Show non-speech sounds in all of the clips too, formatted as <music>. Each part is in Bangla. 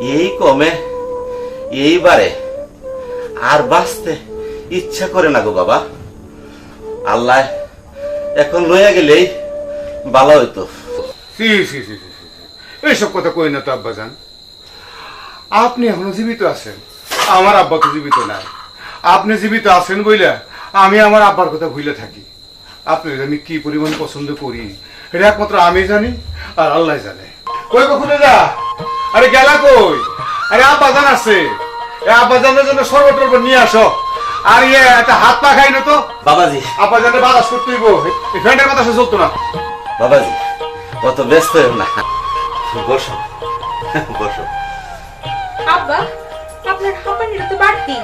এই কমে, এইবারে আর বাঁচতে ইচ্ছা করে না গো বাবা। আল্লাহ এখন লইয়া গেলেই ভালো হইতো। এইসব কথা কই না তো, আব্বাজান? আপনি এখনও জীবিত আছেন? আমার আব্বা তো জীবিত নাই। আপনি জীবিত আছেন বইলা আমি আমার আব্বার কথা ভুলে থাকি। আপনি আমি কি পরিমাণ পছন্দ করি, এটা একমাত্র আমি জানি আর আল্লাহ জানে। কই কখনো যা? আরে গেলা কই? আরে আব্বাজান আছে। এই আব্বাজানের জন্য সর্ব টর্ব নিয়ে আসো। আর ইয়ে একটা হাত পা খাই না তো? বাবাজি। আব্বাজানের বাতাস করতে হইব। এই ফ্যানের বাতাসে চলতো না। বাবাজি অত ব্যস্ত হইও না। বসো। বসো। আব্বা আপনার হাঁপানিটা তো বাড়তি।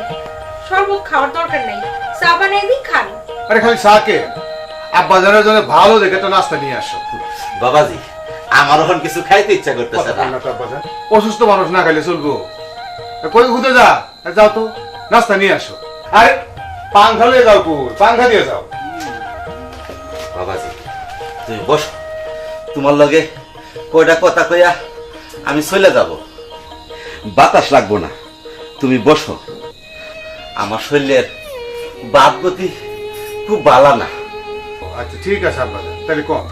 শরবত খাওয়ার দরকার নাই। চা বানাই দিই খান। আরে খালি সাকে আব্বা জানার জন্য ভালো দেখে তো নাস্তা নিয়ে আসো। বাবাজি আমার এখন কিছু খাইতে ইচ্ছা করতেছে না। অসুস্থ মানুষ না খাইলে চলবো। কই খুঁজে যা? যাও তো নাস্তা নিয়ে আসো। আরে পাংখা লিয়ে যাও কই? পাংখা দিয়ে যাও। বাবাজি তুমি বসো। তোমার লগে কয়টা কথা কইয়া আমি চলে যাব। বাতাস লাগবো না তুমি বসো। আমার শরীরের বাদ গতি খুব বালা না। আচ্ছা ঠিক আছে আব্বা তাহলে কম।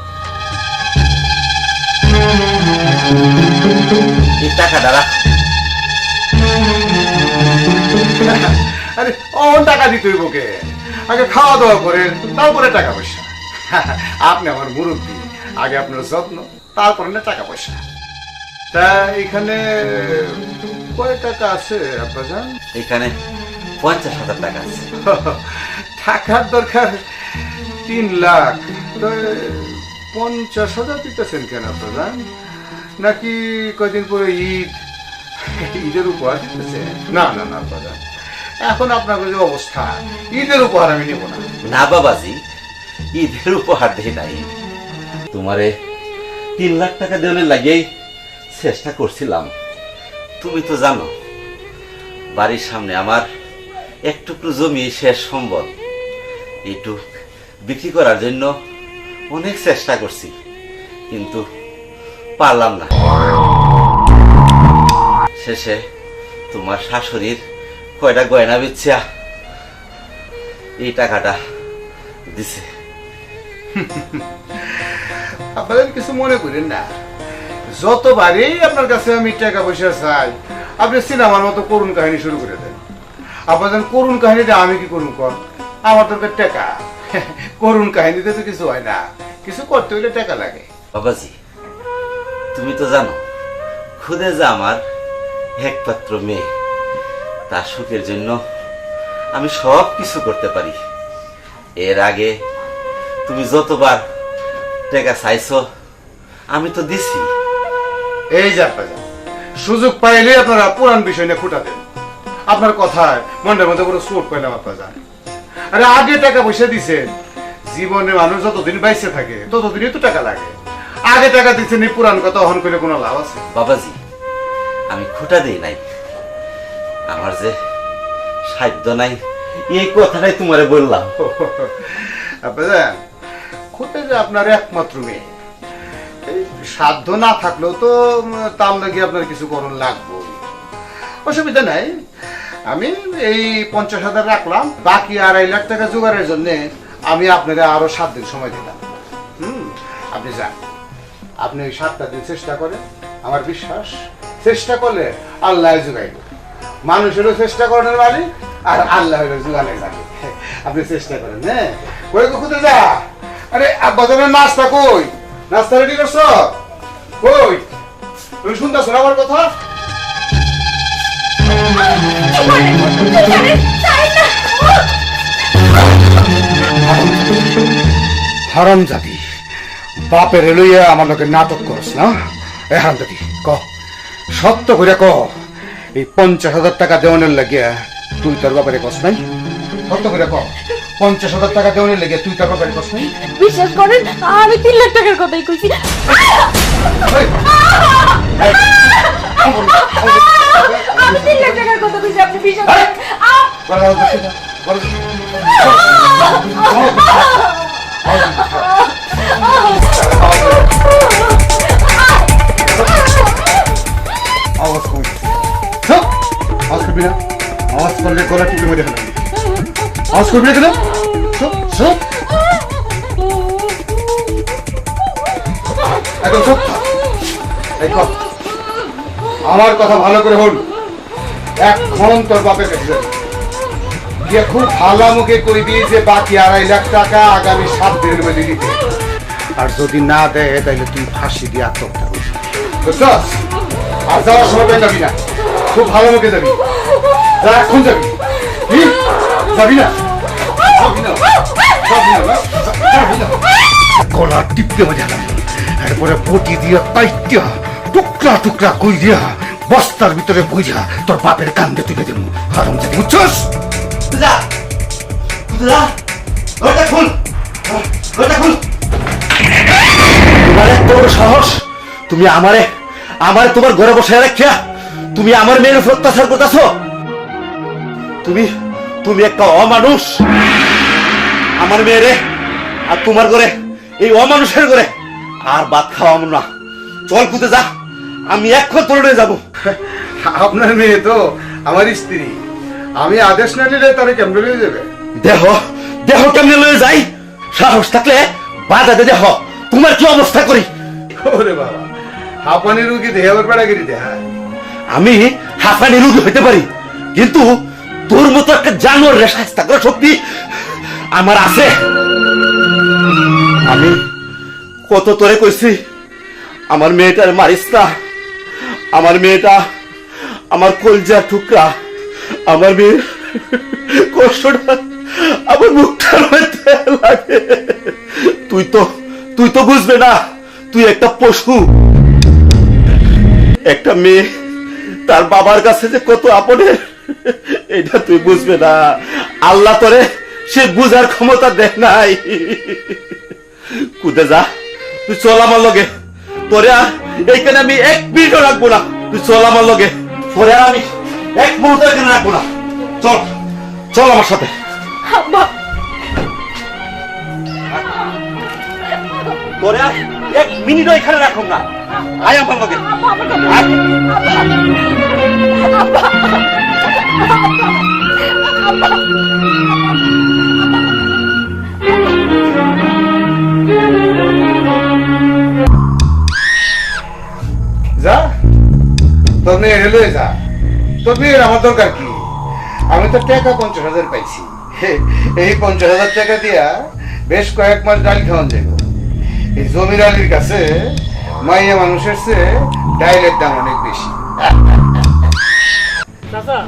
এই টাকাটা রাখ। আরে অন টাকা দিতে হইব কে? আগে খাওয়া দাওয়া করেন তারপরে টাকা পয়সা। <laughs> আপনি আমার মুরব্বী আগে আপনার যত্ন তারপরে না টাকা পয়সা। তা এখানে কয় টাকা আছে জান এখানে পঞ্চাশ হাজার টাকা আছে। <laughs> টাকার দরকার তিন লাখ। পঞ্চাশ হাজার দিতেছেন কেন আপনারা নাকি কদিন পরে ঈদ? ঈদের উপহার দিতেছে? না না না আপনারা এখন আপনার যে অবস্থা, ঈদের উপহার আমি নেব না। না বাবাজি, ঈদের উপহার দেই নাই। তোমারে তিন লাখ টাকা দেওয়ার লাগেই চেষ্টা করছিলাম। তুমি তো জানো, বাড়ির সামনে আমার একটুকু জমি শেষ সম্বল। এইটু বিক্রি করার জন্য অনেক চেষ্টা করছি, কিন্তু পারলাম না। শেষে তোমার শাশুড়ির কয়টা গয়না বেচিয়া এই টাকাটা দিছে। আপনাদের কিছু মনে করেন না। যতবারই আপনার কাছে আমি টাকা পয়সা চাই, আপনি সিনেমার মতো করুণ কাহিনী শুরু করে দেন। আপনাদের করুণ কাহিনীটা আমি কি করুন কর আমার দরকার টাকা। করুণ কাহিনীতে তো কিছু হয় না। কিছু করতে হইলে টাকা লাগে। বাবাজি তুমি তো জানো খুদে যা আমার একমাত্র মেয়ে তার সুখের জন্য আমি সব কিছু করতে পারি। এর আগে তুমি যতবার টাকা চাইছো আমি তো দিছি। এই যা সুযোগ পাইলে আপনারা পুরান বিষয় নিয়ে ফুটা দেন। আপনার কথায় মনের মধ্যে পুরো চোট পাইলাম আপনারা। আরে আগে টাকা পয়সা দিছেন। জীবনে মানুষ যতদিন বাইসে থাকে ততদিনই তো টাকা লাগে। আগে টাকা দিচ্ছেন এই পুরান কথা অহন করলে কোনো লাভ আছে? বাবাজি আমি খুঁটা দিই নাই। আমার যে সাধ্য নাই এই কথাটাই তোমারে বললাম। আপনারা খুঁটে যে আপনার একমাত্র মেয়ে। এই সাধ্য না থাকলেও তো উম, তার লাগে আপনার কিছু করণ লাগবে অসুবিধা নাই। আমি এই পঞ্চাশ হাজার রাখলাম, বাকি আড়াই লাখ টাকা জোগাড়ের জন্য আমি আপনাকে আরও সাত দিন সময় দিলাম। আপনি যান। আপনি ওই সাতটা দিন চেষ্টা করেন, আমার বিশ্বাস। চেষ্টা করলে আল্লাহ জোগাইব। মানুষেরও চেষ্টা করার মালিক আর আল্লাহ জোগানের মালিক আপনি চেষ্টা করেন হ্যাঁ কই কোথায় যা আরে বাজারের নাস্তা কই? নাস্তা রেডি করছ? কই? তুমি শুনতেছো আমার কথা? হারাম জাতি। বাপের লইয়া আমার লোকের নাটক করস না? এ হারাম জাতি ক। সত্য করে ক এই পঞ্চাশ হাজার টাকা দেওয়ানের লাগিয়া তুই তোর বাপের কস নাই? সত্য করে ক পঞ্চাশ হাজার টাকা দেওয়ানের লাগিয়া তুই তোর বাপের কস নাই? বিশ্বাস করেন আমি তিন লাখ টাকার কথাই কইছি। এই, আমি তিন লাখ টাকার কথা কইছি আপনি বিশ্বাস করেন আ- বলো, বলো, বলো, বলো। আওয়াজ কমিয়েছে আওয়াজ করবি না? আওয়াজ করলে গলা টিপে মেরে ফেলাম আওয়াজ করবি না কেন? চুপ চুপ একদম। আমার কথা ভালো করে হল এখন তোর কাছে যাবি। গিয়ে খুব ভালো মুখে কই দিয়ে যে বাকি আড়াই লাখ টাকা আগামী সাত দিনের মধ্যে দিতে আর যদি না দেয় তাহলে তুই ফাঁসি দিয়ে আত্মহত্যা করিস। বুঝছস আর যাওয়ার সময় যাবি না। খুব ভালো মুখে যাবি। যা, এখন যাবি? যাবি না? যাবি না? যাবি না? গলা টিপতে মজা লাগে। এরপরে পটি দিয়া পাইতিয়া, টুকরা টুকরা কই দিয়া বস্তার ভিতরে বুঝা তোর বাপের কান্দে তুলে দেবো। হারম যাবি বুঝছস? যা যা ওটা খুল ওটা খুল তোমার এত বড় সাহস? তুমি আমারে আমার তোমার ঘরে বসে রাখিয়া তুমি আমার মেয়ের উপর অত্যাচার করতেছ? তুমি তুমি একটা অমানুষ। আমার মেয়েরে আর তোমার ঘরে এই অমানুষের ঘরে আর ভাত খাওয়া না। চল কুতে যা। আমি এখন তোর যাব। আপনার মেয়ে তো আমার স্ত্রী। আমি আদেশ না নিলে তারে কেমন হয়ে যাবে? দেহ দেহ কেমনে লয়ে যাই? সাহস থাকলে বাধা দে দেহ। তোমার কি অবস্থা করি? ওরে বাবা হাঁপানি রুগী দেহে আবার বেড়াগিরি দেহা আমি হাফানি রুগী হইতে পারি কিন্তু তোর মতো একটা জানোয়ার রে করার শক্তি আমার আছে। আমি কত তোরে কইছি আমার মেয়েটার মারিস না। আমার মেয়েটা, আমার কলজার টুকরা, আমার মেয়ের কষ্টটা আমার মুখটার মধ্যে লাগে। তুই তো তুই তো বুঝবে না, তুই একটা পশু। একটা মেয়ে, তার বাবার কাছে যে কত আপনের এটা তুই বুঝবে না। আল্লাহ তোরে সে বুঝার ক্ষমতা দেখ নাই। কুদে যা, তুই চল আমার লগে। তোরে এইখানে আমি এক মিনিটও রাখব না। তুই চল আমার লগে। তোরে আমি এক মুহূর্ত এখানে রাখব না। চল চল আমার সাথে। তোরে এক মিনিটও এখানে রাখব না। আয় আমার লগে। আব্বা। যা। তোর মেয়ে হেলে যা। তোর মেয়ের আমার দরকার কি? আমি তো টাকা পঞ্চাশ হাজার পাইছি। এই পঞ্চাশ হাজার টাকা দিয়া বেশ কয়েক মাস ডাল খাওয়ান যাইব। এই জমির আলির কাছে মাইয়া মানুষের চেয়ে ডাইলের দাম অনেক বেশি। চাচা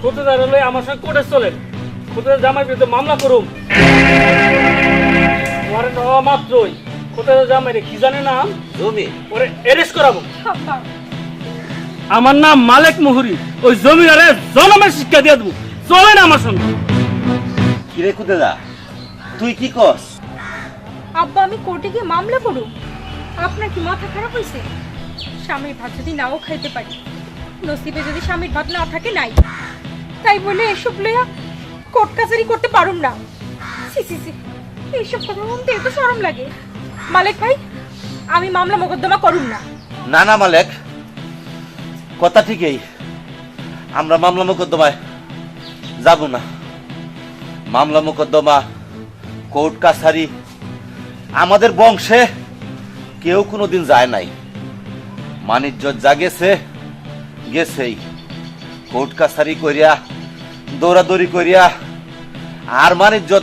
খুঁজে হলে আমার সঙ্গে কোর্টে চলেন। খুঁজে জামাই বিরুদ্ধে মামলা করুন। ওয়ারেন্ট হওয়া মাত্রই। খুঁজে জামাই রে কি জানে নাম? জমি। ওরে এরেস্ট করাবো। আমার নাম মালেক মুহুরি। ওই জমিদারে জনমের শিক্ষা দিয়ে দেবো। চলেন আমার সঙ্গে। কিরে কুদে যা তুই কি কস আব্বা আমি কোর্টে গিয়ে মামলা করুম আপনার কি মাথা খারাপ হয়েছে? স্বামীর ভাত যদি নাও খাইতে পারি। নসিবে যদি স্বামীর ভাত না থাকে নাই। তাই বলে এসব লইয়া কোর্ট কাছারি করতে পারুম না। সি সি সি এইসব কথা শুনতে এত শরম লাগে। মালিক ভাই, আমি মামলা মোকদ্দমা করুম না। না না, মালেক। কথা ঠিকই। আমরা মামলা মোকদ্দমায় যাব না। মামলা মোকদ্দমা, কোর্ট কাছারি, আমাদের বংশে কেউ কোনো দিন যায় নাই। মানিজ্য যা গেছে, গেছেই। কোর্ট কাছারি করিয়া, দৌড়াদৌড়ি করিয়া, আর মানিজ্য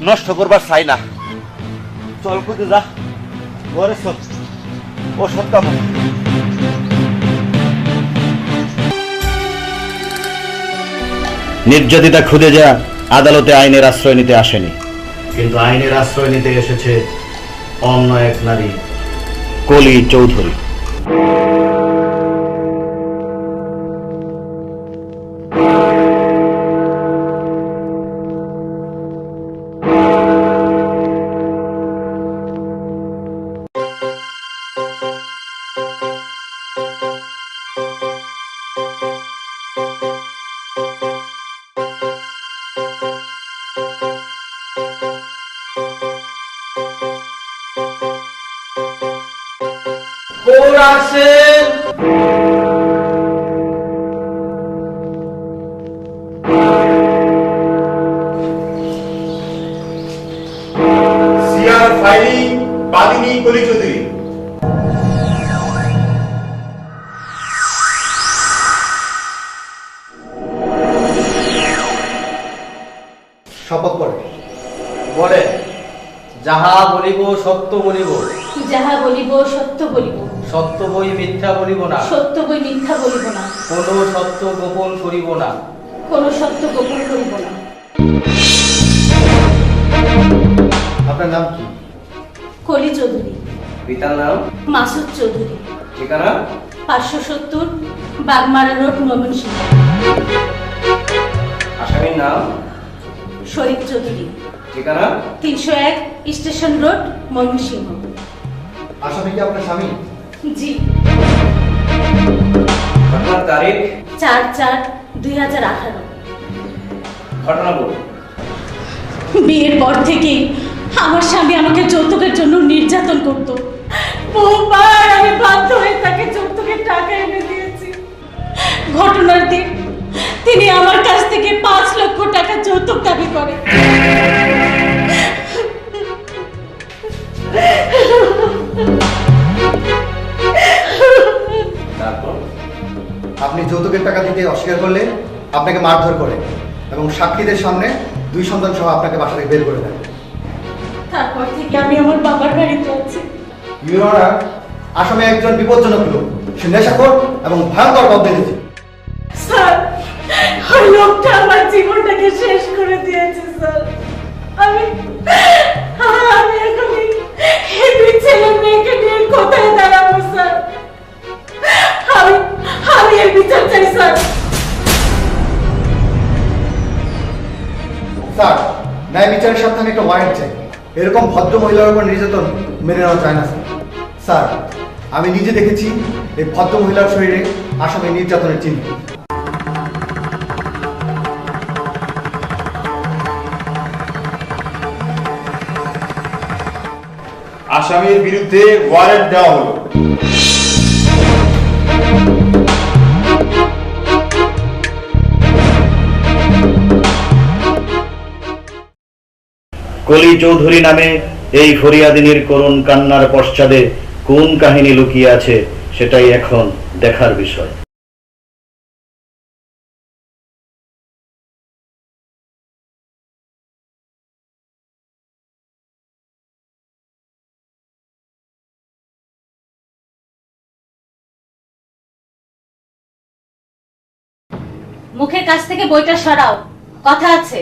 নষ্ট করবার চাই না। চল খুঁজে যা। ঘরে চল। ও নির্যাতিতা খুদে যা আদালতে আইনের আশ্রয় নিতে আসেনি। কিন্তু আইনের আশ্রয় নিতে এসেছে অন্য এক নারী। কলি চৌধুরী। আসেন সিআর ফাইলিং বাদিনী কলি শপথ করে বলে যাহা বলিব সত্য বলিব। যাহা বলিব সত্য সত্য বই মিথ্যা বলিব না। সত্য বই মিথ্যা বলিব না। কোন সত্য গোপন করিব না। কোন সত্য গোপন করিব না। আপনার নাম কি? কলি চৌধুরী। পিতার নাম? মাসুদ চৌধুরী। ঠিকানা? পাঁচশো সত্তর বাগমারা রোড ময়মনসিংহ আসামির নাম? শরীফ চৌধুরী। ঠিকানা? তিনশো এক স্টেশন রোড ময়মনসিংহ। আসামি কি আপনার স্বামী? জি। ঘটনার তারিখ? চার চার দুই হাজার আঠারো। ঘটনা বলুন। বিয়ের পর থেকেই আমার স্বামী আমাকে যৌতুকের জন্য নির্যাতন করতো। বহুবার আমি দিতে অস্বীকার করলে আপনাকে মারধর করে এবং সাক্ষীদের সামনে দুই সন্তান সহ আপনাকে বাসা থেকে বের করে দেয়। তারপর থেকে আমি আমার বাবার বাড়িতে আছি ইউর অনার আসামে একজন বিপজ্জনক লোক। সে নেশাখোর এবং ভয়ঙ্কর পদ্ধতিতে স্যার ওই লোকটা আমার জীবনটাকে শেষ করে দিয়েছে। একটা ওয়ারেন্ট চাই। এরকম ভদ্র মহিলার উপর নির্যাতন মেনে নেওয়া যায় না, স্যার। আমি নিজে দেখেছি এই ভদ্র মহিলার শরীরে আসামে নির্যাতনের চিহ্ন। আসামির বিরুদ্ধে ওয়ারেন্ট দেওয়া হলো। কলি চৌধুরী নামে এই ফরিয়াদিনীর করুণ কান্নার পশ্চাদে কোন কাহিনী লুকিয়ে আছে সেটাই এখন দেখার বিষয়। মুখের কাছ থেকে বইটা সরাও। কথা আছে।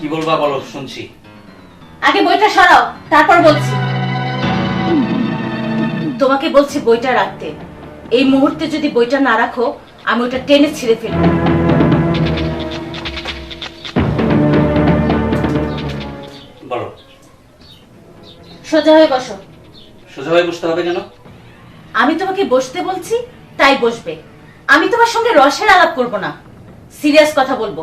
কি বলবা বলো শুনছি। আগে বইটা সরাও তারপর বলছি। তোমাকে বলছি বইটা রাখতে। এই মুহূর্তে যদি বইটা না রাখো আমি ওটা টেনে ছিঁড়ে ফেলব। বলো। সোজা হয়ে বসো। সোজা হয়ে বসতে হবে কেন? আমি তোমাকে বসতে বলছি তাই বসবে। আমি তোমার সঙ্গে রসের আলাপ করব না। সিরিয়াস কথা বলব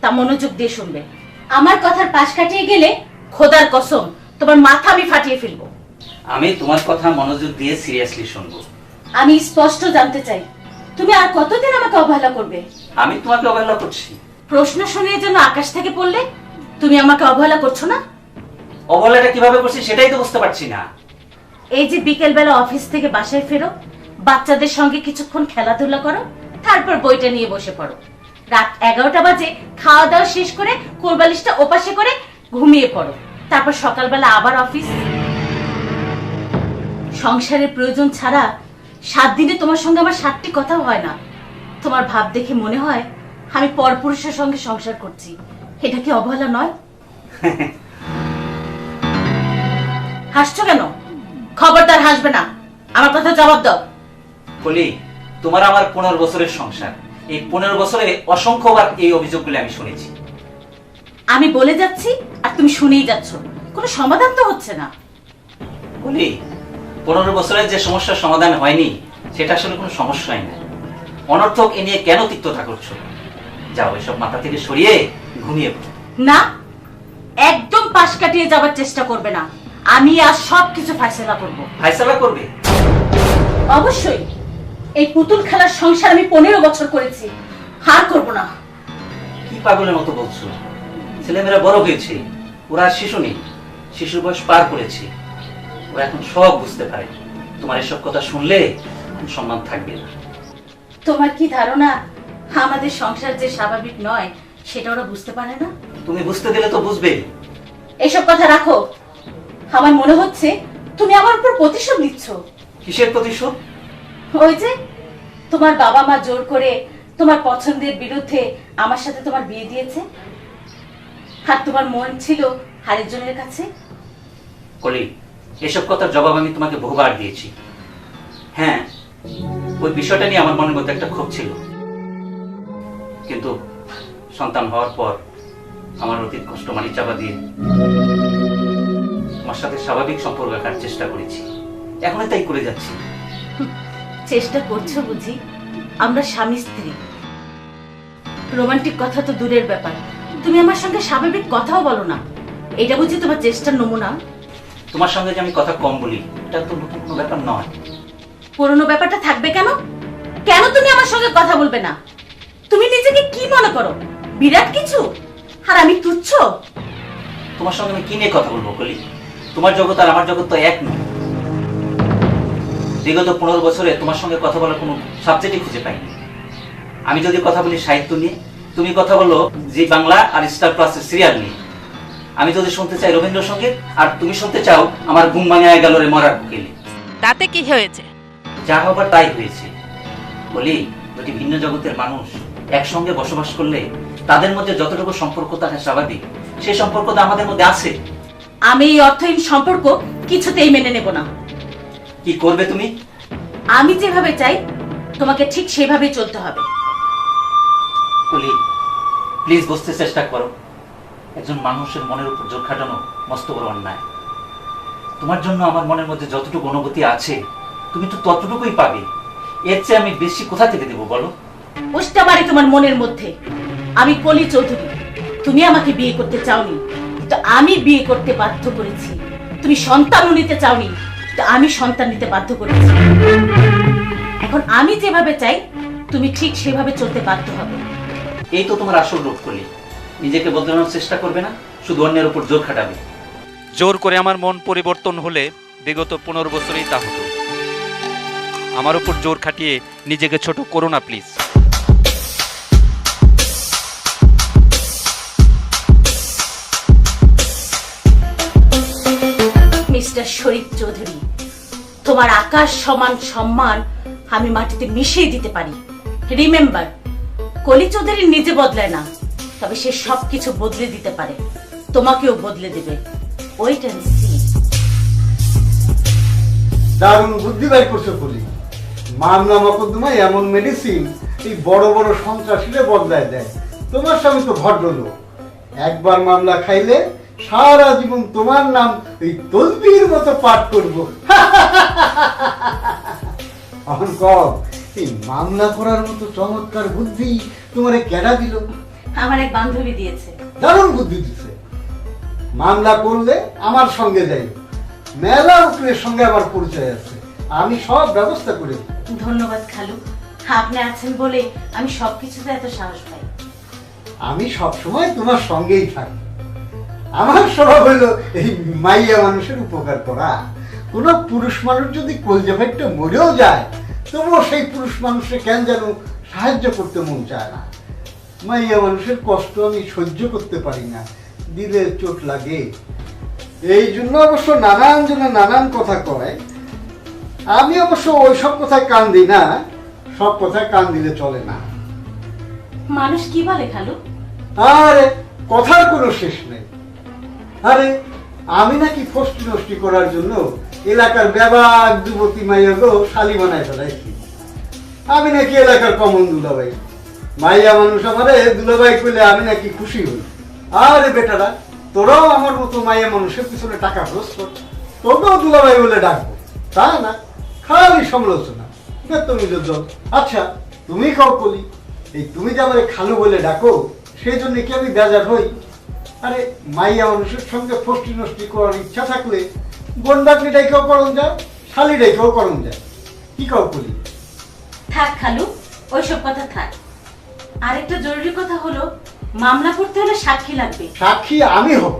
তা মনোযোগ দিয়ে শুনবে। আমার কথার পাশ কাটিয়ে গেলে খোদার কসম তোমার মাথা আমি ফাটিয়ে ফেলব। আমি তোমার কথা মনোযোগ দিয়ে সিরিয়াসলি শুনব। আমি স্পষ্ট জানতে চাই তুমি আর কতদিন আমাকে অবহেলা করবে? আমি তোমাকে অবহেলা করছি। প্রশ্ন শুনিয়ে যেন আকাশ থেকে পড়লে তুমি আমাকে অবহেলা করছ না? অবহেলাটা কীভাবে করছি সেটাই তো বুঝতে পারছি না। এই যে বিকেল বেলা অফিস থেকে বাসায় ফেরো বাচ্চাদের সঙ্গে কিছুক্ষণ খেলাধুলা করো তারপর বইটা নিয়ে বসে পড়ো। রাত এগারোটা বাজে খাওয়া দাওয়া শেষ করে কোলবালিশটা ওপাশে করে ঘুমিয়ে পড়ো। তারপর সকালবেলা আবার অফিস। সংসারের প্রয়োজন ছাড়া সাত দিনে তোমার সঙ্গে আমার সাতটি কথাও হয় না। তোমার ভাব দেখে মনে হয় আমি পরপুরুষের সঙ্গে সংসার করছি। এটা কি অবহেলা নয়? <laughs> হাসছো কেন? খবরদার হাসবে না। আমার কথা জবাব দাও। বলি তোমার আমার পনেরো বছরের সংসার। এই পনেরো বছরে অসংখ্যবার এই অভিযোগগুলি আমি শুনেছি। আমি বলে যাচ্ছি আর তুমি শুনেই যাচ্ছ। কোনো সমাধান তো হচ্ছে না। বলি পনেরো বছরের যে সমস্যার সমাধান হয়নি সেটা আসলে কোনো সমস্যাই না। অনর্থক এ নিয়ে কেন তিক্ততা করছ? যাও এসব মাথা থেকে সরিয়ে ঘুমিয়ে পড়ো। না একদম পাশ কাটিয়ে যাবার চেষ্টা করবে না। আমি আজ সবকিছু ফাইসলা করব। ফাইসালা করবে? অবশ্যই। এই পুতুল খেলার সংসার আমি পনেরো বছর করেছি। হার করব না। কি পাগলের মতো বলছো? ছেলেমেয়েরা বড় হয়েছে। ওরা আর শিশু নেই। শিশুর বয়স পার করেছে। ওরা এখন সব বুঝতে পারে। তোমার এসব কথা শুনলে সম্মান থাকবে না। তোমার কি ধারণা? আমাদের সংসার যে স্বাভাবিক নয় সেটা ওরা বুঝতে পারে না? তুমি বুঝতে দিলে তো বুঝবে। এসব কথা রাখো। আমার মনে হচ্ছে তুমি আমার উপর প্রতিশোধ নিচ্ছ। কিসের প্রতিশোধ? ওই যে তোমার বাবা মা জোর করে তোমার পছন্দের বিরুদ্ধে আমার সাথে তোমার বিয়ে দিয়েছে? আর তোমার মন ছিল আরেকজনের কাছে? কলি এসব কথার জবাব আমি তোমাকে বহুবার দিয়েছি। হ্যাঁ ওই বিষয়টা নিয়ে আমার মনের মধ্যে একটা ক্ষোভ ছিল। কিন্তু সন্তান হওয়ার পর আমার অতীত কষ্ট মানি চাপা দিয়ে তোমার সাথে স্বাভাবিক সম্পর্ক রাখার চেষ্টা করেছি। এখনও তাই করে যাচ্ছি। চেষ্টা করছ বুঝি? আমরা স্বামী স্ত্রী। রোমান্টিক কথা তো দূরের ব্যাপার। তুমি আমার সঙ্গে স্বাভাবিক কথাও বলো না। এটা বুঝি তোমার চেষ্টার নমুনা? তোমার সঙ্গে যে আমি কথা কম বলি এটা তো নতুন কোনো ব্যাপার নয়। পুরনো ব্যাপারটা থাকবে কেন? কেন তুমি আমার সঙ্গে কথা বলবে না? তুমি নিজেকে কি মনে করো? বিরাট কিছু? আর আমি তুচ্ছ? তোমার সঙ্গে আমি কি নিয়ে কথা বলব কলি তোমার জগৎ আর আমার জগৎ তো এক নয়। বিগত পনেরো বছরে তোমার সঙ্গে কথা বলার কোনো সাবজেক্টই খুঁজে পাইনি। আমি যদি কথা বলি সাহিত্য নিয়ে তুমি কথা বলো জি বাংলা আর স্টার প্লাসের সিরিয়াল নিয়ে। আমি যদি শুনতে চাই রবীন্দ্রসঙ্গীত আর তুমি শুনতে চাও আমার ঘুম ভাঙায় গেল রে মরার কোকিলে। তাতে কি হয়েছে? যা হবার তাই হয়েছে। বলি দুটি ভিন্ন জগতের মানুষ একসঙ্গে বসবাস করলে তাদের মধ্যে যতটুকু সম্পর্ক থাকা স্বাভাবিক সেই সম্পর্ক তো আমাদের মধ্যে আছে। আমি এই অর্থহীন সম্পর্ক কিছুতেই মেনে নেব না। কি করবে তুমি? আমি যেভাবে চাই তোমাকে ঠিক সেভাবেই চলতে হবে। কলি প্লিজ বুঝতে চেষ্টা করো। একজন মানুষের মনের উপর জোর খাটানো মস্ত বড় অন্যায়। তোমার জন্য আমার মনের মধ্যে যতটুকু অনুভূতি আছে তুমি তো ততটুকুই পাবে। এর চেয়ে আমি বেশি কোথা থেকে দেবো বলো? ওষ্টা বাড়ি তোমার মনের মধ্যে। আমি কলি চৌধুরী। তুমি আমাকে বিয়ে করতে চাওনি। কিন্তু আমি বিয়ে করতে বাধ্য করেছি। তুমি সন্তানও নিতে চাওনি। কিন্তু আমি সন্তান নিতে বাধ্য করেছি। এখন আমি যেভাবে চাই তুমি ঠিক সেভাবে চলতে বাধ্য হবে। এই তো তোমার আসল রূপ কলি নিজেকে বদলানোর চেষ্টা করবে না শুধু অন্যের উপর জোর খাটাবে। জোর করে আমার মন পরিবর্তন হলে বিগত পনেরো বছরেই তা হতো। আমার উপর জোর খাটিয়ে নিজেকে ছোট করো না প্লিজ। মিস্টার শরীফ চৌধুরী তোমার আকাশ সমান সম্মান আমি মাটিতে মিশিয়ে দিতে পারি। রিমেম্বার কলি চৌধুরী নিজে বদলায় না, তবে সে সবকিছু বদলে দিতে পারে। তোমাকেও বদলে দেবে। ওয়েট অ্যান্ড সি দারুণ বুদ্ধি বের করছ বলি মামলা মকদ্দমায় এমন মেডিসিন এই বড় বড় সন্ত্রাসীরা বদলায় দেয়। তোমার স্বামী তো ভদ্রলোক। একবার মামলা খাইলে সারা জীবন তোমার নাম এই তলবির মতো পাঠ করব। এখন এই মামলা করার মতো চমৎকার বুদ্ধি তোমারে কেডা দিল? আমার এক বান্ধবী দিয়েছে। দারুণ বুদ্ধি দিচ্ছে মামলা করলে আমার সঙ্গে যাই মেলা উকিলের সঙ্গে আমার পরিচয় আছে। আমি সব ব্যবস্থা করে। ধন্যবাদ খালু। আপনি আছেন বলে আমি সবকিছুতে এত সাহস পাই। আমি সব সময় তোমার সঙ্গেই থাকি। আমার স্বভাব হলো এই মাইয়া মানুষের উপকার করা। কোনো পুরুষ মানুষ যদি কলজে ভাইটা মরেও যায় তবুও সেই পুরুষ মানুষকে কেন যেন সাহায্য করতে মন চায় না? মাইয়া মানুষের কষ্ট আমি সহ্য করতে পারি না। দিলে চোট লাগে। এই জন্য অবশ্য নানান জনে নানান কথা কয়। আমি অবশ্য ওই সব কথায় কান দিই না সব কথায় কান দিলে চলে না। মানুষ কি বলে খালু? আরে কথার কোনো শেষ নেই। আরে, আমি নাকি ফষ্টি নষ্টি করার জন্য এলাকার ব্যাবাক যুবতী মাইয়াগো শালি বানায় ফেলাইছি। আমি নাকি এলাকার কমন দুলাভাই। মাইয়া মানুষ আমারে দুলাভাই করলে আমি নাকি খুশি হই। আরে বেটারা, তোরাও আমার মতো মাইয়া মানুষের পিছনে টাকা খরচ কর। তোকেও দুলাভাই বলে ডাকবো। তা না, খালি সমালোচনা। তুমি জল আচ্ছা তুমি কাউ বলি এই তুমি যে আমার খালু বলে ডাকো, সেই জন্য কি আমি বেজার হই? আরে মাইয়া মানুষের সঙ্গে ফষ্টি নষ্টি করার ইচ্ছা থাকলে বোন ডাকলি ডাইকেও করণ যায় শালি ডাইকেও করণ যায়। কি কাউ বলি থাক খালু ওইসব কথা থাক। আরেকটা জরুরি কথা হলো মামলা করতে হলে সাক্ষী লাগবে। সাক্ষী আমি হব।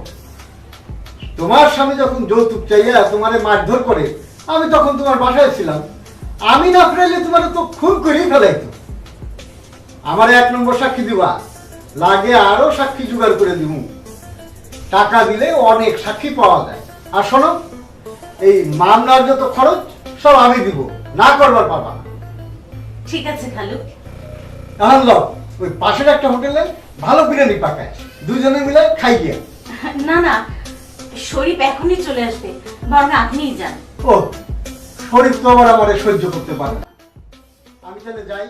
তোমার স্বামী যখন যৌতুক চাইয়া তোমারে মারধর করে আমি তখন তোমার বাসায় ছিলাম। আমি না ফেরাইলে তোমার তো খুন করেই ফেলাইতো। আমার এক নম্বর সাক্ষী দিবা লাগে আরও সাক্ষী জোগাড় করে দিব টাকা দিলে অনেক সাক্ষী পাওয়া যায়। আর শোনো এই মামলার যত খরচ সব আমি দিব। না করবার পাবা না। ঠিক আছে খালু। এখন লও ওই পাশের একটা হোটেলে ভালো বিরিয়ানি পাকায়। দুজনে মিলে খাই গিয়া। না না শরীফ এখনই চলে আসবে বরং আপনিই যান। ও শরীফ তো আবার আমার সহ্য করতে পারে না। আমি তাহলে যাই।